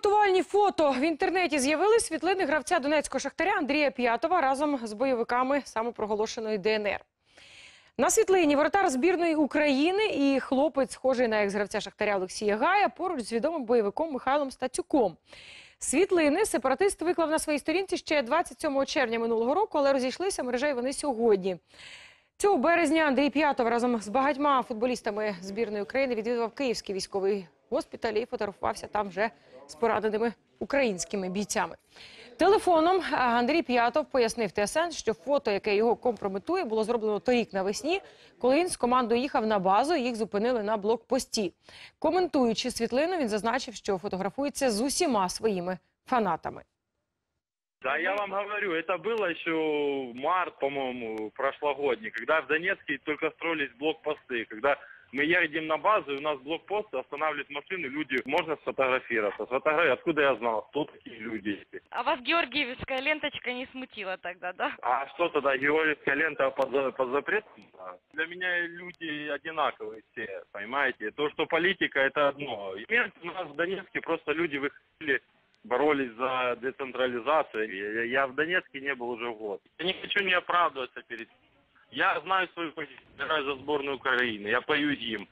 Компрометувальні фото в інтернеті з'явились світлини гравця донецького шахтаря Андрія П'ятова разом з бойовиками самопроголошеної ДНР. На світлині воротар збірної України і хлопець, схожий на екс-гравця шахтаря Олексія Гая, поруч з відомим бойовиком Михайлом Стацюком. Світлини сепаратист виклав на своїй сторінці ще 27 червня минулого року, але розійшлися мережею вони сьогодні. Цього березня Андрій П'ятов разом з багатьма футболістами збірної України відвідував Київський військовий госпіталь і фотографувався там вже з пораненими українськими бійцями. Телефоном Андрій П'ятов пояснив ТСН, що фото, яке його компрометує, було зроблено торік навесні, коли він з командою їхав на базу, їх зупинили на блокпості. Коментуючи світлину, він зазначив, що фотографується з усіма своїми фанатами. Да, я вам говорю, это было еще март, по-моему, прошлогодний, когда в Донецке только строились блокпосты, когда мы едем на базу, и у нас блокпост, останавливают машины, люди, можно сфотографироваться. Сфотографировать, откуда я знал, кто такие люди? А вас Георгиевская ленточка не смутила тогда, да? А что тогда, Георгиевская лента под, под запретом? Да. Для меня люди одинаковые все, понимаете? То, что политика, это одно. И у нас в Донецке просто люди выходили, боролись за децентрализацию. Я, я в Донецке не был уже год. Я не хочу не оправдываться перед... Я знаю свою позицию, играю за сборную Украины, я пою им.